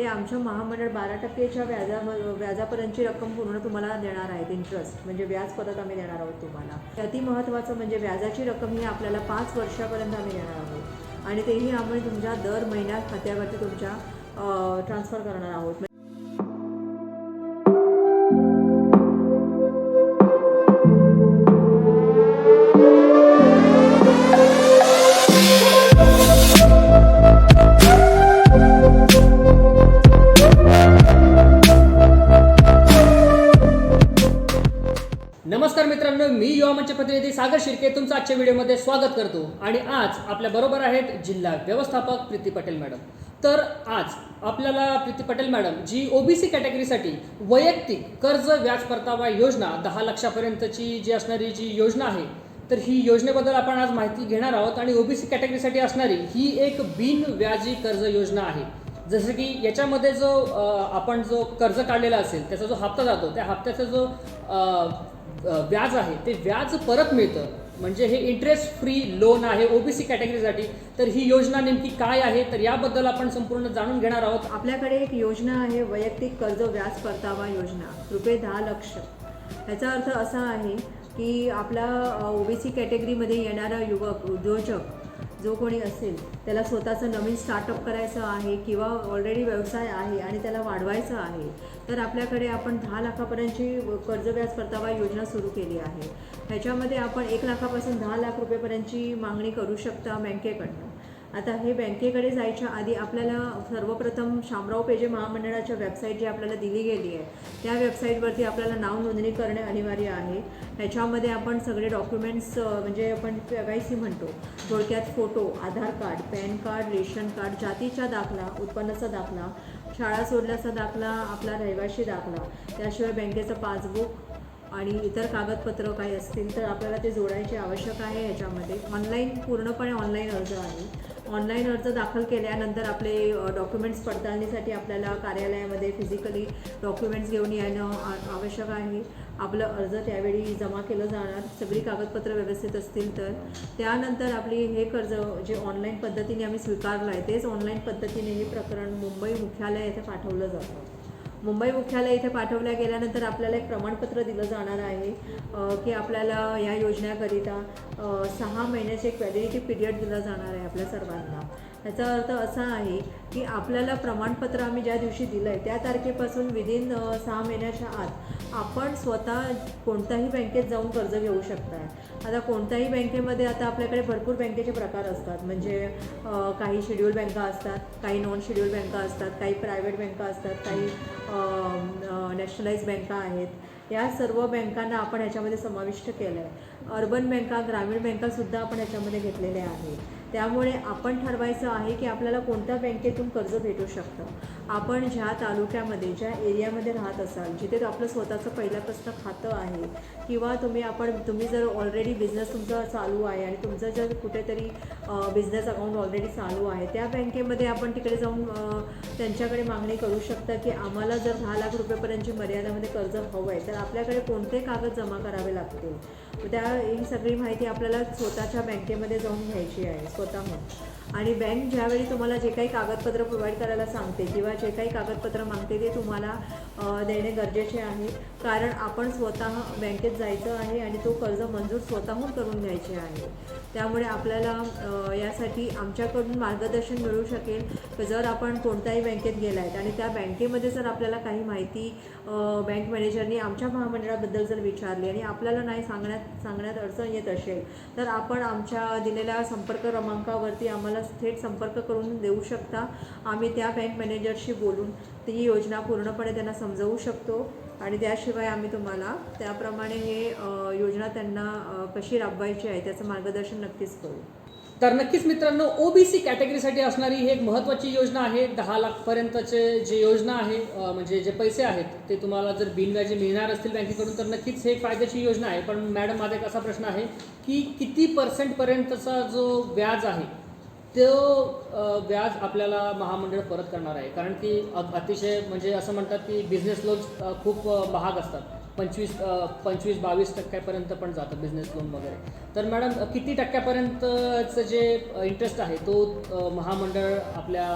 ते आमच्या महामंडळ बारा टक्केच्या व्याजा व्याजापर्यंतची रक्कम पूर्ण तुम्हाला देणार आहेत इंटरेस्ट म्हणजे व्याज परत आम्ही देणार आहोत तुम्हाला. अति महत्त्वाचं म्हणजे व्याजाची रक्कम ही आपल्याला पाच वर्षापर्यंत आम्ही देणार आहोत. आणि तेही आम्ही तुमच्या दर महिन्यात खात्यावरती तुमच्या ट्रान्सफर करणार आहोत. मित्रांनो मी युवा मंच प्रतिनिधी सागर शिर्के तुमचं आजच्या व्हिडिओमध्ये स्वागत करतो. आणि आज आपल्या बरोबर आहेत जिल्हा व्यवस्थापक प्रीती पटेल मॅडम. तर आज आपल्याला प्रीती पटेल मॅडम जी ओबीसी कॅटेगरीसाठी वैयक्तिक कर्ज व्याज परतावा योजना दहा लक्षापर्यंतची जी असणारी जी योजना आहे तर ही योजनेबद्दल आपण आज माहिती घेणार आहोत. आणि ओबीसी कॅटेगरीसाठी असणारी ही एक बिनव्याजी कर्ज योजना आहे. जसं की याच्यामध्ये जो आपण जो कर्ज काढलेला असेल त्याचा जो हप्ता जातो त्या हप्त्याचा जो व्याज आहे ते व्याज परत मिळतं. म्हणजे हे इंटरेस्ट फ्री लोन आहे ओबीसी कॅटेगरीसाठी तर ही योजना नेमकी काय आहे? तर याबद्दल आपण संपूर्ण जाणून घेणार आहोत. आपल्याकडे एक योजना आहे वैयक्तिक कर्ज व्याज परतावा योजना रुपये दहा लक्ष. ह्याचा अर्थ असा आहे की आपला ओबीसी कॅटेगरीमध्ये येणारा युवक उद्योजक जो कोणी असेल त्याला स्वतःचं नवीन स्टार्टअप करायचं आहे किंवा ऑलरेडी व्यवसाय आहे आणि त्याला वाढवायचं आहे तर आपल्याकडे आपण दहा लाखापर्यंतची कर्ज व्याज परतावा योजना सुरू केली आहे. ह्याच्यामध्ये आपण एक लाखापासून दहा लाख रुपयेपर्यंतची मागणी करू शकता बँकेकडनं. आता हे बँकेकडे जायच्या आधी आपल्याला सर्वप्रथम शामराव पेजे महामंडळाच्या वेबसाईट जी आपल्याला दिली गेली आहे त्या वेबसाईटवरती आपल्याला नाव नोंदणी करणे अनिवार्य आहे. ह्याच्यामध्ये आपण सगळे डॉक्युमेंट्स म्हणजे आपण के वाय सी म्हणतो थोडक्यात photo Aadhaar card PAN card ration card जातीचा दाखला उत्पन्नाचा दाखला शाळा सोडल्याचा दाखला आपला रहिवाशी दाखला त्याशिवाय बँकेचं पासबुक आणि इतर कागदपत्र काही असतील तर आपल्याला ते जोडायचे आवश्यक आहे ह्याच्यामध्ये ऑनलाईन पूर्णपणे ऑनलाईन अर्ज आहे. ऑनलाईन अर्ज दाखल केल्यानंतर आपले डॉक्युमेंट्स पडताळणीसाठी आपल्याला कार्यालयामध्ये फिजिकली डॉक्युमेंट्स घेऊन येणं आवश्यक आहे. आपलं अर्ज त्यावेळी जमा केलं जाणार. सगळी कागदपत्र व्यवस्थित असतील तर. त्यानंतर आपली हे कर्ज जे ऑनलाईन पद्धतीने आम्ही स्वीकारलं आहे तेच ऑनलाईन पद्धतीने हे प्रकरण मुंबई मुख्यालय येथे पाठवलं जातं. मुंबई मुख्यालय इथे पाठवल्या गेल्यानंतर आपल्याला एक प्रमाणपत्र दिलं जाणार आहे की आपल्याला या योजनेकरिता सहा महिन्याचे एक व्हॅलिडिटी पिरियड दिला जाणार आहे आपल्या सर्वांना. याचा अर्थ असा आहे की आपल्याला प्रमाणपत्र आम्ही ज्या दिवशी दिलं आहे त्या तारखेपासून विदिन सहा महिन्याच्या आत आपण स्वतः कोणत्याही बँकेत जाऊन कर्ज घेऊ शकताय. आता कोणत्याही बँकेमध्ये आता आपल्याकडे भरपूर बँकेचे प्रकार असतात. म्हणजे काही शेड्यूल बँका असतात काही नॉन शेड्यूल बँका असतात काही प्रायव्हेट बँका असतात काही नॅशनलाइज बँका आहेत. या सर्व बँकांना आपण ह्याच्यामध्ये समाविष्ट केलं आहे अर्बन बँका ग्रामीण बँकासुद्धा आपण ह्याच्यामध्ये घेतलेल्या आहेत. त्यामुळे आपण ठरवायचं आहे की आपल्याला कोणत्या बँकेतून कर्ज भेटू शकतं. आपण ज्या तालुक्यामध्ये ज्या एरियामध्ये राहत असाल जिथे आपलं स्वतःचं पहिल्यापासून खातं आहे किंवा तुम्ही आपण तुम्ही जर ऑलरेडी बिझनेस तुमचा चालू आहे आणि तुमचं जर कुठेतरी बिझनेस अकाउंट ऑलरेडी चालू आहे त्या बँकेमध्ये आपण तिकडे जाऊन त्यांच्याकडे मागणी करू शकता की आम्हाला जर दहा लाख रुपयेपर्यंतची मर्यादेमध्ये कर्ज हवं आहे तर आपल्याकडे कोणते कागद जमा करावे लागतील? त्या ही सगळी माहिती आपल्याला स्वतःच्या बँकेमध्ये जाऊन घ्यायची आहे स्वतःहून. आणि बँक ज्यावेळी तुम्हाला जे काही कागदपत्र प्रोव्हाइड करायला सांगते किंवा जे काही कागदपत्र मागते ते तुम्हाला देणे गरजेचे आहे. कारण आपण स्वतः बँकेत जायचं आहे आणि तो कर्ज मंजूर स्वतःहून करून घ्यायचे आहे. त्यामुळे आपल्याला यासाठी आमच्याकडून मार्गदर्शन मिळू शकेल. जर आपण कोणत्याही बँकेत गेला आहेत आणि त्या बँकेमध्ये जर आपल्याला काही माहिती बँक मॅनेजरनी आमच्या महामंडळाबद्दल जर विचारली आणि आपल्याला नाही सांगण्यात सांगण्यात अडचण येत असेल तर आपण आमच्या दिलेल्या संपर्क क्रमांकावरती आम्हाला थेट संपर्क करून देऊ शकता. आम्ही त्या बँक मॅनेजरशी बोलून ती योजना पूर्णपणे त्यांना समजवू शकतो आणि त्याशिवाय आम्ही तुम्हाला त्याप्रमाणे हे योजना त्यांना कशी राबवायची आहे त्याचं मार्गदर्शन नक्कीच करू. तर नक्कीच मित्रांनो ओबीसी कॅटेगरीसाठी असणारी ही एक महत्त्वाची योजना आहे. दहा लाखपर्यंतचे जे योजना आहे म्हणजे जे पैसे आहेत ते तुम्हाला जर बिनव्याजी मिळणार असतील बँकेकडून तर नक्कीच हे एक फायद्याची योजना आहे. पण मॅडम माझा एक असा प्रश्न आहे की किती पर्सेंटपर्यंतचा जो व्याज आहे तो व्याज आपल्याला महामंडळ परत करणार आहे. कारण की अतिशय म्हणजे असं म्हणतात की बिझनेस लोन्स खूप महाग असतात. पंचवीस पंचवीस बावीस टक्क्यापर्यंत पण जातं बिझनेस लोन वगैरे. तर मॅडम किती टक्क्यापर्यंतचं जे इंटरेस्ट आहे तो महामंडळ आपल्या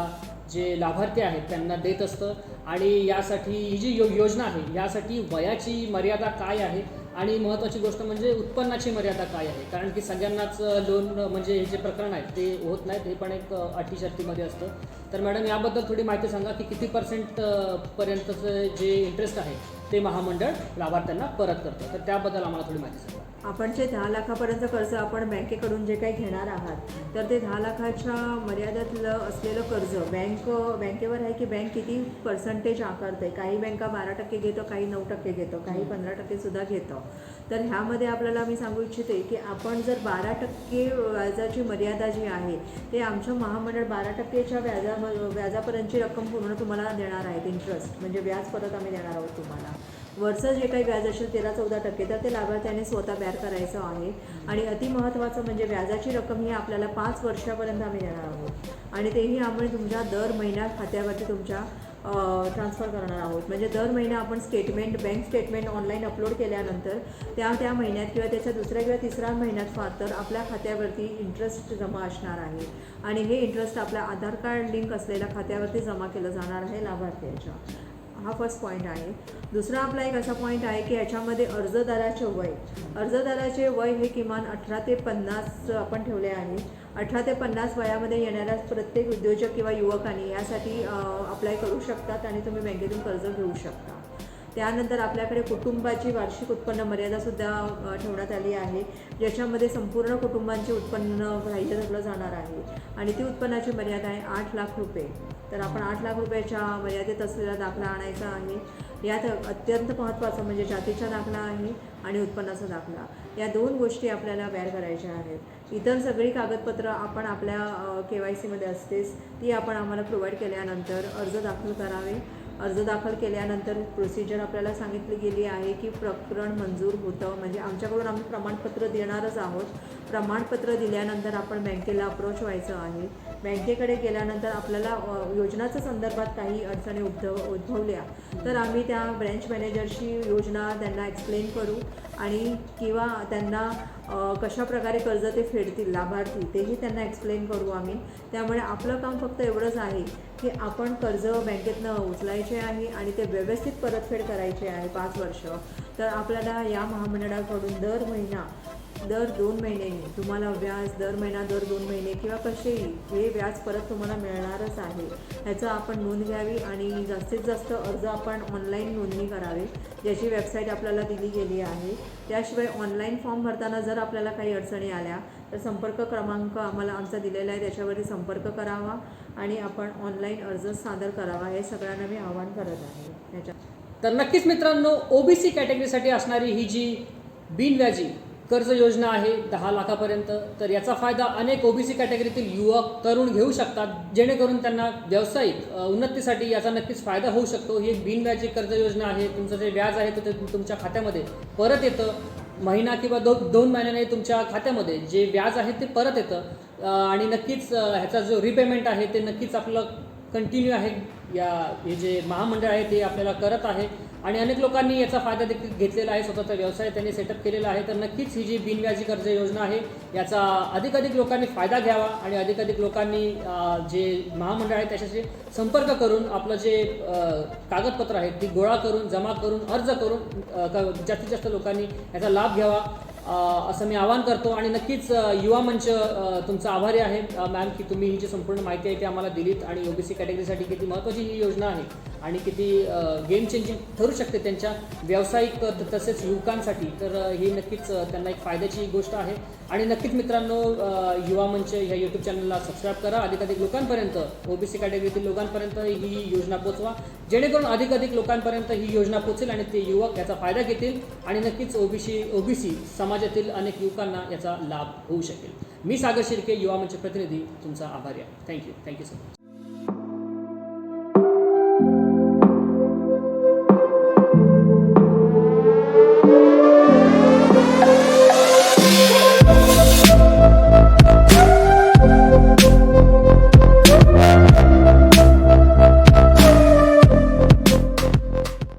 जे लाभार्थी आहेत त्यांना देत असतं. आणि यासाठी ही जी यो योजना आहे यासाठी वयाची मर्यादा काय आहे? आणि महत्त्वाची गोष्ट म्हणजे उत्पन्नाची मर्यादा काय आहे? कारण की सगळ्यांनाच लोन म्हणजे हे जे प्रकरण आहेत ते होत नाहीत हे पण एक अटी शर्तीमध्ये असतं. तर मॅडम याबद्दल थोडी माहिती सांगा की किती पर्सेंट पर्यंतचं जे इंटरेस्ट आहे ते महामंडळ लाभार्थ्यांना परत करतं. तर त्याबद्दल आम्हाला थोडी माहिती सांगा. आपण जे दहा लाखापर्यंत कर्ज आपण बँकेकडून जे काही घेणार आहात तर ते दहा लाखाच्या मर्यादेतलं असलेलं कर्ज बँक बँकेवर आहे की बँक किती पर्सेंटेज आकारते काही बँका बारा टक्के घेतो काही नऊ टक्के घेतो काही पंधरा टक्के सुद्धा घेतो. तर ह्यामध्ये आपल्याला मी सांगू इच्छिते की आपण जर बारा टक्के व्याजाची मर्यादा जी आहे ते आमचं महामंडळ बारा टक्केच्या व्याजा व्याजापर्यंतची रक्कम पूर्ण तुम्हाला देणार आहेत इंटरेस्ट म्हणजे व्याज परत आम्ही देणार आहोत तुम्हाला. वरचं जे काही व्याज असेल तेरा चौदा टक्के तर ते लाभार्थ्याने स्वतः बॅर करायचं आहे. आणि अतिमहत्त्वाचं म्हणजे व्याजाची रक्कम ही आपल्याला पाच वर्षापर्यंत आम्ही देणार आहोत. आणि तेही आम्ही तुमच्या दर महिन्यात खात्यावरती तुमच्या ट्रान्सफर करणार आहोत. म्हणजे दर महिना आपण statement bank statement online upload केल्यानंतर त्या त्या महिन्यात किंवा त्याच्या दुसऱ्या किंवा तिसऱ्या महिन्यात फार तर आपल्या खात्यावरती इंटरेस्ट जमा असणार आहे. आणि हे इंटरेस्ट आपल्या आधार कार्ड लिंक असलेल्या खात्यावरती जमा केलं जाणार आहे लाभार्थ्याच्या. हा फर्स्ट पॉईंट आहे. दुसरा आपला एक असा पॉईंट आहे की याच्यामध्ये अर्जदाराचे वय. अर्जदाराचे वय हे किमान अठरा ते पन्नास आपण ठेवले आहे. अठरा ते पन्नास वयामध्ये येणाऱ्या प्रत्येक उद्योजक किंवा युवकांनी यासाठी अप्लाय करू शकतात आणि तुम्ही बँकेतून कर्ज घेऊ शकता. त्यानंतर आपल्याकडे कुटुंबाची वार्षिक उत्पन्न मर्यादासुद्धा ठेवण्यात आली आहे ज्याच्यामध्ये संपूर्ण कुटुंबांचे उत्पन्न ग्राह्य धरलं जाणार आहे. आणि ती उत्पन्नाची मर्यादा आहे आठ लाख रुपये. तर आपण आठ लाख रुपयाच्या मर्यादेत असलेला दाखला आणायचा आहे. यात अत्यंत महत्त्वाचं म्हणजे जातीचा दाखला आहे आणि उत्पन्नाचा दाखला. या दोन गोष्टी आपल्याला बॅर करायच्या आहेत. इतर सगळी कागदपत्रं आपण आपल्या के वाय सीमध्ये असतेच ती आपण आम्हाला प्रोव्हाइड केल्यानंतर अर्ज दाखल करावे. अर्ज दाखल केल्यानंतर प्रोसिजर आपल्याला सांगितली गेली आहे की प्रकरण मंजूर होतं. म्हणजे आमच्याकडून आम्ही प्रमाणपत्र देणारच आहोत. प्रमाणपत्र दिल्यानंतर आपण बँकेला अप्रोच व्हायचं आहे. बँकेकडे गेल्यानंतर आपल्याला योजनाच्या संदर्भात काही अडचणी उद्भव उद्भवल्या. तर आम्ही त्या ब्रँच मॅनेजरशी योजना त्यांना एक्सप्लेन करू आणि किंवा त्यांना कशाप्रकारे कशा प्रकारे कर्ज ते फेडतील लाभार्थी तेही त्यांना एक्सप्लेन करू आम्ही. त्यामुळे आपलं काम फक्त एवढंच आहे की आपण कर्ज बँकेतनं उचलायचे आहे आणि ते व्यवस्थित परतफेड करायचे आहे पाच वर्ष. तर आपल्याला या महामंडळाकडून दर महिना दर दोन महिन्यांनी तुम्हाला व्याज दर महिना दर दोन महिने किंवा कसेही हे व्याज परत तुम्हाला मिळणारच आहे. ह्याचं आपण नोंद घ्यावी आणि जास्तीत जास्त अर्ज आपण ऑनलाईन नोंदणी करावी ज्याची वेबसाईट आपल्याला दिली गेली आहे. त्याशिवाय ऑनलाईन फॉर्म भरताना जर आपल्याला काही अडचणी आल्या तर संपर्क क्रमांक आम्हाला आमचा दिलेला आहे त्याच्यावरती संपर्क करावा आणि आपण ऑनलाईन अर्ज सादर करावा हे सगळ्यांना मी आवाहन करत आहे. त्याच्या तर नक्कीच मित्रांनो ओबीसी कॅटेगरीसाठी असणारी ही जी बिनव्याजी कर्ज योजना आहे दहा लाखापर्यंत. तर याचा फायदा अनेक ओबीसी कॅटेगरीतील युवक तरुण घेऊ शकतात जेणेकरून त्यांना व्यावसायिक उन्नतीसाठी याचा नक्कीच फायदा होऊ शकतो. ही एक बिनव्याजी कर्ज योजना आहे तुमचं जे व्याज आहे ते तुमच्या खात्यामध्ये परत येतं. महिना किंवा दो दोन महिन्याने तुमच्या खात्यामध्ये जे व्याज आहे ते परत येतं. आणि नक्कीच ह्याचा जो रिपेमेंट आहे ते नक्कीच आपलं कंटिन्यू आहे. या हे जे महामंडळ आहे ते आपल्याला करत आहे. आणि अनेक लोकांनी याचा फायदा देखील घेतलेला आहे स्वतःचा व्यवसाय त्यांनी सेटअप केलेला आहे. तर नक्कीच ही जी बिनव्याजी कर्ज योजना आहे याचा अधिकाधिक लोकांनी फायदा घ्यावा आणि अधिकाधिक लोकांनी जे महामंडळ आहे त्याच्याशी संपर्क करून आपलं जे कागदपत्र आहेत ती गोळा करून जमा करून अर्ज करून क- जास्तीत जास्त लोकांनी याचा लाभ घ्यावा. असं मी आवाहन करतो आणि नक्कीच युवा मंच तुमचा आभारी आहे. मॅम की तुम्ही ही जी संपूर्ण माहिती आहे ती आम्हाला दिलीत आणि ओबीसी कॅटेगरीसाठी किती महत्त्वाची ही योजना आहे. आणि किती गेम चेंजिंग ठरू शकते त्यांच्या व्यावसायिक तसेच युवकांसाठी. तर ही नक्कीच त्यांना एक फायद्याची गोष्ट आहे. आणि नक्कीच मित्रांनो युवा मंच ह्या यूट्यूब चॅनलला सबस्क्राईब करा. अधिकाधिक लोकांपर्यंत ओबीसी कॅटेगरीतील लोकांपर्यंत ही योजना पोचवा जेणेकरून अधिकाधिक लोकांपर्यंत ही योजना पोचेल आणि ते युवक याचा फायदा घेतील आणि नक्कीच ओबीसी ओबीसी समाजातील अनेक युवकांना याचा लाभ होऊ शकेल. मी सागर शिर्के युवा मंच प्रतिनिधी. तुमचा आभारी आहे. Thank you thank you sir